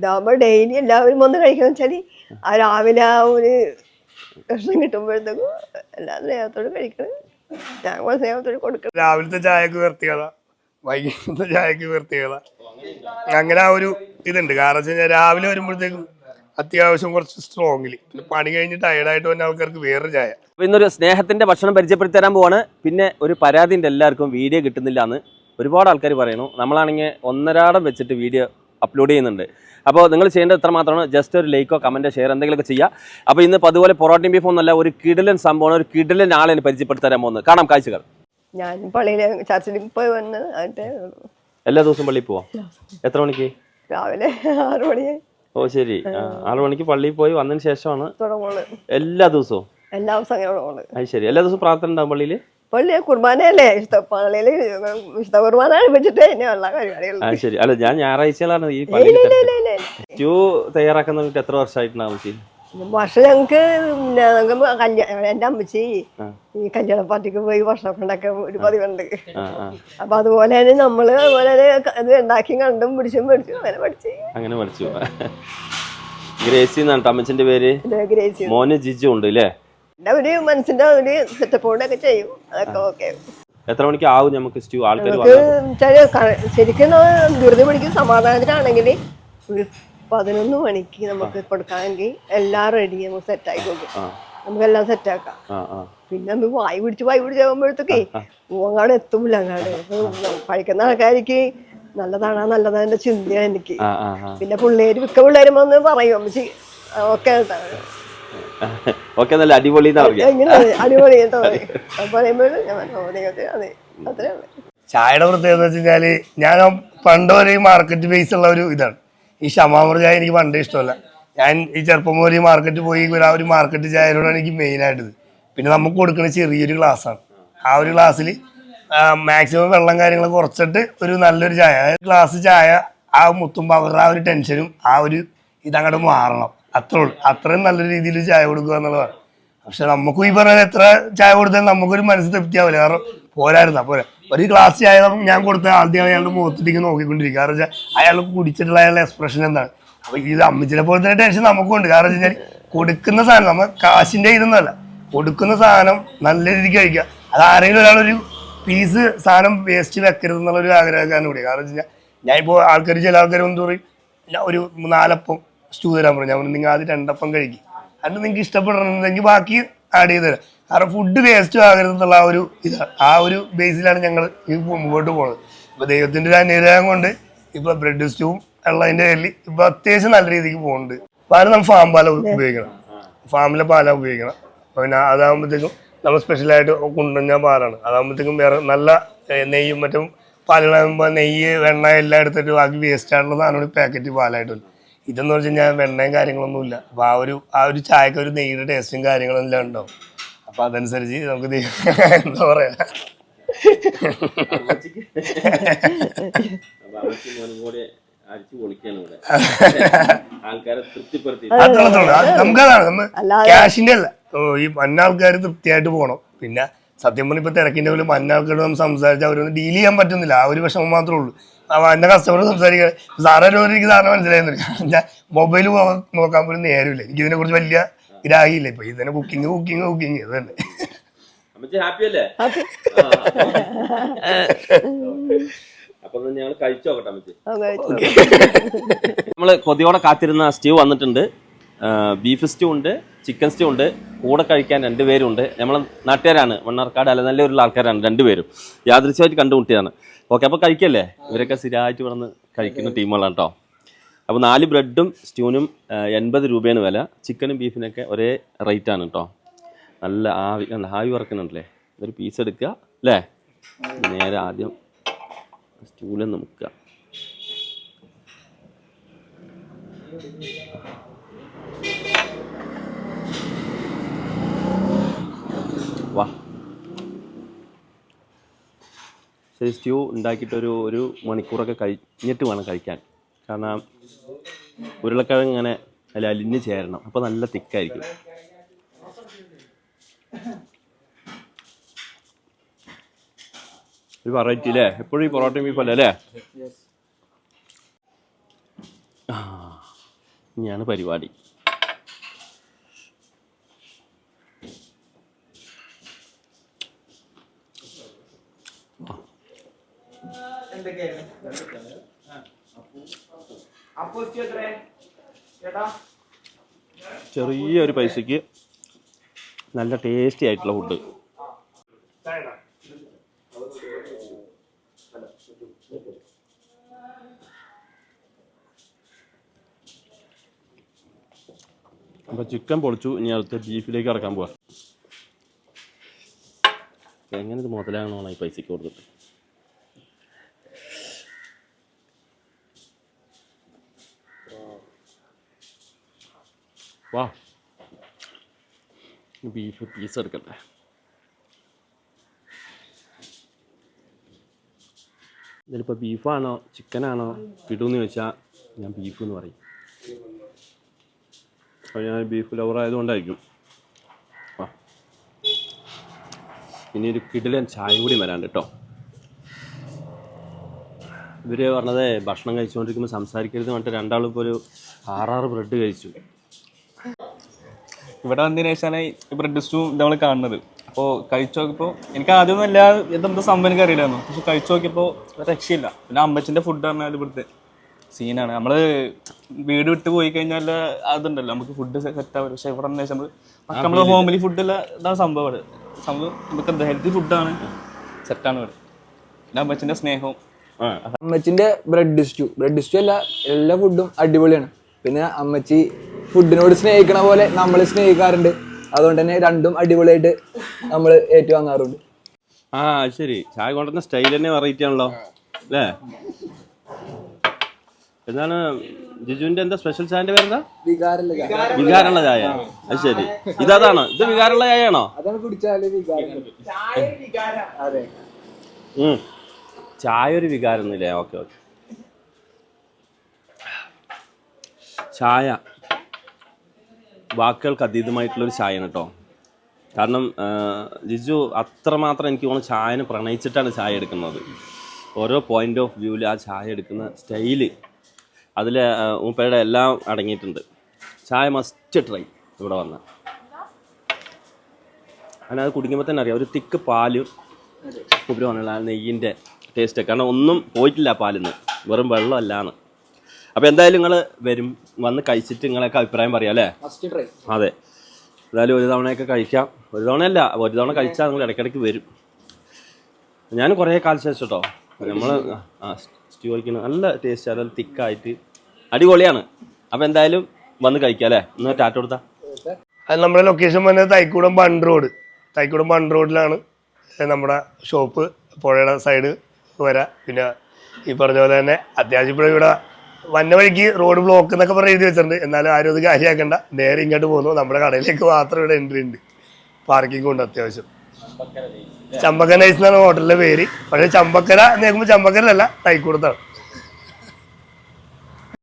ഇതാകുമ്പോൾ ഡെയിലി എല്ലാവരും വന്ന് കഴിക്കാന്ന് വെച്ചാൽ ആ രാവിലെ ആ ഒരു ഭക്ഷണം കിട്ടുമ്പോഴത്തേക്കും എല്ലാ സ്നേഹത്തോട് കഴിക്കണം. ഞാൻ കൂടെ സ്നേഹത്തോട് കൊടുക്കണം. രാവിലത്തെ ചായക്ക് വൃത്തികളാ വൈകിട്ടത്തെ ചായക്ക് വൃത്തികളാ അങ്ങനെ ആ ഒരു ഇതുണ്ട്. കാരണം വെച്ച് കഴിഞ്ഞാൽ രാവിലെ വരുമ്പോഴത്തേക്കും അത്യാവശ്യം കുറച്ച് സ്ട്രോങ്ങിൽ പിന്നെ പണി കഴിഞ്ഞ് ടയർഡായിട്ട് വന്ന ആൾക്കാർക്ക് വേറെ ചായ. അപ്പൊ ഇന്നൊരു സ്നേഹത്തിന്റെ ഭക്ഷണം പരിചയപ്പെടുത്തി തരാൻ പോവാണ്. പിന്നെ ഒരു പരാതി ഉണ്ട് എല്ലാവർക്കും. വീഡിയോ കിട്ടുന്നില്ല എന്ന് ഒരുപാട് ആൾക്കാർ പറയുന്നു. നമ്മളാണെങ്കിൽ ഒന്നരാടം വെച്ചിട്ട് വീഡിയോ അപ്ലോഡ് ചെയ്യുന്നുണ്ട്. അപ്പോൾ നിങ്ങൾ ചെയ്യേണ്ടത് ഇത്ര മാത്രമാണ്. ജസ്റ്റ് ഒരു ലൈക്കോ കമന്റോ ഷെയർ എന്തെങ്കിലുമൊക്കെ ചെയ്യുക അപ്പോൾ ഇന്ന് അതുപോലെ പൊറോട്ടയും ബീഫ് ഒന്നല്ല ഒരു കിടലൻ സംഭവമാണ്. ഒരു കിടലൻ ആളെ പരിചയപ്പെടുത്താൻ തരാൻ പോകുന്നത്. കാണാം കാഴ്ചകൾ. ഞാൻ പള്ളിയിൽ ചർച്ചിൽ പോയി വന്ന് എല്ലാ ദിവസവും പള്ളിയിൽ പോവാം? എത്ര മണിക്ക്? രാവിലെ ആറു മണി. ഓ ശരി. ആറു മണിക്ക് പള്ളിയിൽ പോയി വന്നതിന് ശേഷമാണ് എല്ലാ ദിവസവും? എല്ലാ ദിവസവും അങ്ങനെ തുടങ്ങുള്ളു. അത് ശരി. എല്ലാ ദിവസവും പ്രാർത്ഥന ഉണ്ടാവും പള്ളിയിൽ? പള്ളി കുർബാനയല്ലേ? വിശുദ്ധ പള്ളിയിൽ വിശുദ്ധ കുർബാന വെച്ചിട്ട് തന്നെ ഉള്ള പരിപാടികൾ ആ ശരി. അല്ല ഞാൻ ഞായറാഴ്ചകളാണ് ഈ പള്ളിയിൽ ഇല്ല ഇല്ല ഇല്ല. വേണ്ടി എത്ര വർഷമായിട്ടുണ്ടാവും ചേച്ചി പക്ഷെ ഞങ്ങക്ക് പിന്നെ കല്യാണം എന്റെ അമ്മച്ചി ഈ കല്യാണ പാർട്ടിക്ക് പോയി ഭക്ഷണം ഉണ്ടാക്കാൻ ഒരു പതിവുണ്ട്. ആ ആ. അപ്പൊ അതുപോലെ തന്നെ നമ്മൾ അതുപോലെ തന്നെ ഇത് ഉണ്ടാക്കി കണ്ടും പിടിച്ചും പഠിച്ചു അങ്ങനെ പഠിച്ച്. അങ്ങനെ പഠിച്ചു. ഗ്രേസി എന്നാണ് അമ്മച്ചിന്റെ പേര്? ഇത് ഗ്രേസ്. മോന് ജിജു ഉണ്ട് അല്ലേ എന്റെ ഒരു മനസ്സിന്റെ ഒരു സെറ്റപ്പോടെ ഒക്കെ ചെയ്യും. അതൊക്കെ ഓക്കെ എത്ര മണിക്ക് ആവും നമുക്ക് സ്റ്റൂ? ആൾക്കാർ ശരിക്കും ധൃതി പിടിക്കും. സമാധാനത്തിലാണെങ്കിൽ ഒരു പതിനൊന്ന് മണിക്ക് നമുക്ക് കൊടുക്കാമെങ്കിൽ എല്ലാം റെഡി നമുക്ക് സെറ്റായി കൊടുക്കും നമുക്കെല്ലാം സെറ്റാക്കാം ആ ആ. പിന്നെ ഒന്ന് വായി പിടിച്ച് വായി പിടിച്ച് ആകുമ്പോഴത്തേക്കേ അങ്ങാട് എത്തുമില്ല അങ്ങാട് കഴിക്കുന്ന ആൾക്കാർക്ക് നല്ലതാണ് നല്ലതാ ചിന്തയാണ് എനിക്ക്. പിന്നെ പിള്ളേര് മിക്ക പിള്ളേരും വന്ന് പറയും അമ്മച്ചി ഓക്കെ ഓക്കെ നല്ല അടിപൊളി എന്നാ പറയാ. അടിപൊളി കേട്ടോ അപ്പൊ ഞാൻ പറഞ്ഞു, "ഓ, ദൈവത്തെ, അതെ അത്രേ ഉള്ളൂ. ചായയുടെ പ്രത്യേകത എന്ന് വെച്ച് കഴിഞ്ഞാൽ ഞാൻ പണ്ട് വരെ മാർക്കറ്റ് ബേസ് ഉള്ള ഒരു ഇതാണ്. ഈ ഷമാമർ ചായ എനിക്ക് പണ്ടേ ഇഷ്ടമല്ല. ഞാൻ ഈ ചെറുപ്പം പോലെ ഈ മാർക്കറ്റ് പോയി ഒരു ആ ഒരു മാർക്കറ്റ് ചായയോടാണ് എനിക്ക് മെയിൻ ആയിട്ടത്. പിന്നെ നമുക്ക് കൊടുക്കുന്ന ചെറിയൊരു ഗ്ലാസ്സാണ് ആ ഒരു ഗ്ലാസ്സിൽ മാക്സിമം വെള്ളം കാര്യങ്ങൾ കുറച്ചിട്ട് ഒരു നല്ലൊരു ചായ. ഗ്ലാസ് ചായ ആ മുത്തുമ്പോൾ അവരുടെ ആ ഒരു ടെൻഷനും ആ ഒരു ഇതങ്ങോട്ട് മാറണം. അത്രേ അത്രയും നല്ല രീതിയിൽ ചായ കൊടുക്കുക എന്നുള്ളതാണ്. പക്ഷെ നമുക്കും ഈ പറഞ്ഞ എത്ര ചായ കൊടുത്താൽ നമുക്കൊരു മനസ്സ് തൃപ്തിയാവില്ല. കാരണം പോരായിരുന്നു. അപ്പോൾ ഒരു ഗ്ലാസ് ചായ ഞാൻ കൊടുത്ത ആദ്യം അയാളുടെ മുഖത്തിലേക്ക് നോക്കിക്കൊണ്ടിരിക്കുക. കാരണം വെച്ചാൽ അയാൾ കുടിച്ചിട്ടുള്ള അയാളുടെ എക്സ്പ്രഷൻ എന്താണ്? അപ്പൊ ഇത് അമ്മച്ചിനെ പോലെ തന്നെ ടെൻഷൻ നമുക്കുണ്ട്. കാരണം വെച്ചാൽ കൊടുക്കുന്ന സാധനം നമ്മൾ കാശിന്റെ ഇതൊന്നുമല്ല കൊടുക്കുന്ന സാധനം നല്ല രീതിക്ക് കഴിക്കുക. അത് ആരെങ്കിലും ഒരാളൊരു പീസ് സാധനം വേസ്റ്റ് വെക്കരുത് എന്നുള്ളൊരു ആഗ്രഹക്കാരൻ കൂടി കാരണം വെച്ച് കഴിഞ്ഞാൽ ഞാൻ ഇപ്പോൾ ആൾക്കാർ ചില ആൾക്കാർ എന്ത് പറയും ഒരു നാലപ്പം സ്റ്റൂ തരാൻ പറഞ്ഞു. ഞാൻ നിങ്ങൾ ആദ്യം രണ്ടപ്പം കഴിക്കും. അന്ന് നിങ്ങൾക്ക് ഇഷ്ടപ്പെടണമെന്നുണ്ടെങ്കിൽ ബാക്കി ആഡ് ചെയ്ത് തരാം. കാരണം ഫുഡ് വേസ്റ്റ് ആകരുത് എന്നുള്ള ആ ഒരു ഇതാണ്. ആ ഒരു ബേസിലാണ് ഞങ്ങൾ ഈ മുമ്പോട്ട് പോകുന്നത് ഇപ്പൊ ദൈവത്തിന്റെ ഒരു അനുഗ്രഹം കൊണ്ട് ഇപ്പൊ ബ്രെഡ് സ്റ്റൂവും ഉള്ളതിന്റെ പേരിൽ ഇപ്പൊ അത്യാവശ്യം നല്ല രീതിക്ക് പോകുന്നുണ്ട് പാൽ നമ്മൾ ഫാം പാല ഉപയോഗിക്കണം. ഫാമിലെ പാല ഉപയോഗിക്കണം. പിന്നെ അതാകുമ്പോഴത്തേക്കും നമ്മൾ സ്പെഷ്യലായിട്ട് കൊണ്ടുവന്ന പാലാണ്. അതാകുമ്പോഴത്തേക്കും വേറെ നല്ല നെയ്യും മറ്റും പാലുകളാകുമ്പോൾ നെയ്യ് വെണ്ണ എല്ലാം എടുത്തിട്ട് ബാക്കി വേസ്റ്റ് ആയിട്ടുള്ള സാധനമാണ് പാക്കറ്റ് പാലായിട്ട് വരും ഇതെന്ന് വെച്ച് ഞാൻ വെണ്ണയും കാര്യങ്ങളൊന്നും ഇല്ല. അപ്പൊ ആ ഒരു ആ ഒരു ചായക്ക് ഒരു നെയ്യുടെ ടേസ്റ്റും കാര്യങ്ങളും എല്ലാം ഉണ്ടാവും. അപ്പൊ അതനുസരിച്ച് നമുക്ക് എന്താ പറയാ? നമുക്കതാണ്. നമ്മ ക്യാഷിന്റെ അല്ല. ഓ, ഈ മഞ്ഞ ആൾക്കാർ തൃപ്തിയായിട്ട് പോകണം പിന്നെ സത്യം പറഞ്ഞ ഇപ്പൊ തിരക്കിന്റെ പോലും മഞ്ഞ ആൾക്കാരോട് നമ്മൾ സംസാരിച്ച് അവരൊന്നും ഡീൽ ചെയ്യാൻ പറ്റുന്നില്ല. ആ ഒരു വിഷമം മാത്രമേ ഉള്ളൂ. എന്റെ കസ്റ്റമർ സംസാരിക്കാൻ സാറേ എനിക്ക് സാറിന് മനസ്സിലായിരുന്നു ഞാൻ മൊബൈൽ നോക്കാൻ പോലും നേരമില്ല. എനിക്ക് ഇതിനെ കുറിച്ച് വലിയ ഗ്രാഹിയില്ല ഇപ്പൊ ഇതിനെ കുക്കിംഗ് കുക്കിംഗ് കുക്കിംഗ് ഇത് തന്നെ. നമ്മൾ കൊതിയോടെ കാത്തിരുന്ന സ്റ്റീവ് വന്നിട്ടുണ്ട്. ബീഫ് സ്റ്റൂ ഉണ്ട് ചിക്കൻ സ്റ്റൂ ഉണ്ട് കൂടെ കഴിക്കാൻ രണ്ടുപേരുണ്ട് നമ്മൾ നാട്ടുകാരാണ് മണ്ണാർക്കാട് ഒരു ആൾക്കാരാണ് രണ്ടുപേരും യാദൃശ്യമായിട്ട് കണ്ടുമുട്ടിയാണ് ഓക്കെ അപ്പോൾ കഴിക്കല്ലേ? ഇവരൊക്കെ സ്ഥിരമായിട്ട് ഇവിടെ കഴിക്കുന്ന ടീമുകളാണ് കേട്ടോ അപ്പോൾ നാല് ബ്രെഡും സ്റ്റൂനും എൺപത് രൂപയാണ് വില. ചിക്കനും ബീഫിനൊക്കെ ഒരേ റേറ്റാണ് കേട്ടോ നല്ല ആവി ആവി വറക്കുന്നുണ്ടല്ലേ? ഒരു പീസ് എടുക്കുക അല്ലേ? നേരെ ആദ്യം സ്റ്റൂലൊന്ന് മുക്കുക. വാ. ശരി സ്റ്റ്യൂ ഉണ്ടാക്കിയിട്ടൊരു ഒരു മണിക്കൂറൊക്കെ കഴിഞ്ഞിട്ട് വേണം കഴിക്കാൻ. കാരണം ഉരുളക്കിഴങ്ങ് ഇങ്ങനെ അതിൽ അലിഞ്ഞ് ചേരണം. അപ്പോൾ നല്ല തിക്കായിരിക്കും. ഒരു വെറൈറ്റി അല്ലേ എപ്പോഴും ഈ പൊറോട്ടയും ബീഫ് അല്ലേ അല്ലേ ആ ഇനിയാണ് പരിപാടി. ചെറിയൊരു പൈസക്ക് നല്ല ടേസ്റ്റി ആയിട്ടുള്ള ഫുഡ് അപ്പോൾ ചിക്കൻ പൊളിച്ചു. ഇനി അടുത്ത് ബീഫിലേക്ക് ഇറക്കാൻ പോവാ. എങ്ങനെ ഇത് മുതലാകണോ ഈ പൈസക്ക് കൊടുത്തിട്ട്. വാ. ബീഫ് പീസ് എടുക്കട്ടെ. ഇതിലിപ്പോൾ ബീഫാണോ ചിക്കനാണോ കിട്ടുമെന്ന് ചോദിച്ചാൽ ഞാൻ ബീഫ് എന്ന് പറയും. ഞാൻ ബീഫ് ലവർ ആയതുകൊണ്ടായിരിക്കും. ഇനി ഒരു കിടിലൻ ചായ കൂടി വരാണ്ട് കേട്ടോ. ഇവർ പറഞ്ഞത് ഭക്ഷണം കഴിച്ചുകൊണ്ടിരിക്കുമ്പോൾ സംസാരിക്കരുത് പറഞ്ഞിട്ട് രണ്ടാൾ ഇപ്പോൾ ഒരു ആറാറ് ബ്രെഡ് കഴിച്ചു. ഇവിടെ വന്നതിന് ശേഷമാണ് ഈ ബ്രെഡ് സ്റ്റൂ നമ്മൾ കാണുന്നത്. അപ്പോൾ കഴിച്ചു നോക്കിയപ്പോൾ എനിക്ക് ആദ്യമൊന്നും എല്ലാ എന്താ സംഭവം എനിക്ക് അറിയില്ലായിരുന്നു പക്ഷെ കഴിച്ചു നോക്കിയപ്പോൾ രക്ഷയില്ല. പിന്നെ അമ്മച്ചിന്റെ ഫുഡ് പറഞ്ഞാൽ ഇവിടുത്തെ സീനാണ് നമ്മൾ വീട് വിട്ട് പോയി കഴിഞ്ഞാൽ അതുണ്ടല്ലോ. നമുക്ക് ഫുഡ് സെറ്റ് ആവും പക്ഷെ ഇവിടെ വന്ന ശേഷം നമ്മൾ നമ്മൾ ഹോംലി ഫുഡല്ല ഇതാണ് സംഭവം ഇവിടെ. സംഭവം നമുക്ക് എന്താ ഹെൽത്തി ഫുഡാണ് സെറ്റാണ് ഇവിടെ. പിന്നെ അമ്മച്ചിന്റെ സ്നേഹവും. അമ്മച്ചിന്റെ ബ്രെഡ് സ്റ്റു ബ്രെഡ് സ്റ്റു അല്ല എല്ലാ ഫുഡും അടിപൊളിയാണ്. പിന്നെ അമ്മച്ചി ഫുഡിനോട് സ്നേഹിക്കണ പോലെ നമ്മൾ സ്നേഹിക്കാറുണ്ട്. അതുകൊണ്ട് തന്നെ രണ്ടും അടിപൊളിയായിട്ട് നമ്മൾ ഏറ്റുവാങ്ങാറുണ്ട്. ആ ശരി. ചായ കൊണ്ടുവന്ന സ്റ്റൈൽ തന്നെ വെറൈറ്റി ആണല്ലോ. അല്ലേ? എന്താണ് ജിജുവിന്റെ എന്താ സ്പെഷ്യൽ ചായന്റെ പേരെന്താ? വികാരമുള്ള ചായ. അത് ശരി. ഇതാണ് ഇത് വികാരമുള്ള ചായയാണോ. ചായ ഒരു വികാരം. ഒന്നുമില്ലേ? Okay okay. ചായ. വാക്കുകൾക്ക് അതീതമായിട്ടുള്ളൊരു ചായയാണ് കേട്ടോ. കാരണം ജിജു അത്രമാത്രം എനിക്ക് തോന്നുന്നു ചായനെ പ്രണയിച്ചിട്ടാണ് ചായ എടുക്കുന്നത്. ഓരോ പോയിന്റ് ഓഫ് വ്യൂവിൽ ആ ചായ എടുക്കുന്ന സ്റ്റൈൽ അതിൽ മൂപ്പയുടെ എല്ലാം അടങ്ങിയിട്ടുണ്ട്. ചായ മസ്റ്റ് ട്രൈ ഇവിടെ വന്ന. അങ്ങനെ അത് കുടിക്കുമ്പോൾ തന്നെ അറിയാം. ഒരു തിക്ക് പാലും ഉപരി വന്നുള്ള നെയ്യിന്റെ ടേസ്റ്റ് കാരണം ഒന്നും പോയിട്ടില്ല പാലിന്ന്. വെറും വെള്ളമല്ലാണ് അപ്പോൾ എന്തായാലും നിങ്ങൾ വരും. വന്ന് കഴിച്ചിട്ട് നിങ്ങളൊക്കെ അഭിപ്രായം പറയാം അല്ലേ? അതെ. എന്തായാലും ഒരു തവണയൊക്കെ കഴിക്കാം. ഒരു തവണയല്ല ഒരു തവണ കഴിച്ചാൽ നിങ്ങൾ ഇടയ്ക്കിടയ്ക്ക് വരും. ഞാൻ കുറേ കാലം ശേഷം കേട്ടോ. നമ്മൾ ആ സ്റ്റ്യൂ കഴിക്കുന്നത് നല്ല ടേസ്റ്റ് നല്ല തിക്കായിട്ട് അടിപൊളിയാണ്. അപ്പൊ എന്തായാലും വന്ന് കഴിക്കാം അല്ലേ? ഒന്ന് ടാറ്റ കൊടുത്താ. അത് നമ്മുടെ ലൊക്കേഷൻ വന്നത് Thaikoodam bund road. Thaikoodam bund റോഡിലാണ്. നമ്മുടെ ഷോപ്പ് പുഴയുടെ സൈഡ് വരാ. പിന്നെ ഈ പറഞ്ഞ പോലെ തന്നെ അത്യാവശ്യം ഇപ്പോൾ ഇവിടെ വന്ന വഴിക്ക് റോഡ് ബ്ലോക്ക് എന്നൊക്കെ പറഞ്ഞ് എഴുതി വെച്ചിട്ടുണ്ട്. എന്നാലും ആരും അത് കാര്യമാക്കണ്ട നേരെ ഇങ്ങോട്ട് പോകുന്നു. നമ്മുടെ കടയിലേക്ക് മാത്രം ഇവിടെ എൻട്രി ഉണ്ട്. പാർക്കിംഗ് ഉണ്ട് അത്യാവശ്യം. ചമ്പക്കര നൈസ് എന്നാണ് ഹോട്ടലിന്റെ പേര്. പക്ഷേ ചമ്പക്കര എന്ന് കേൾക്കുമ്പോൾ ചമ്പക്കരല്ല തൈക്കൂടത്താണ്.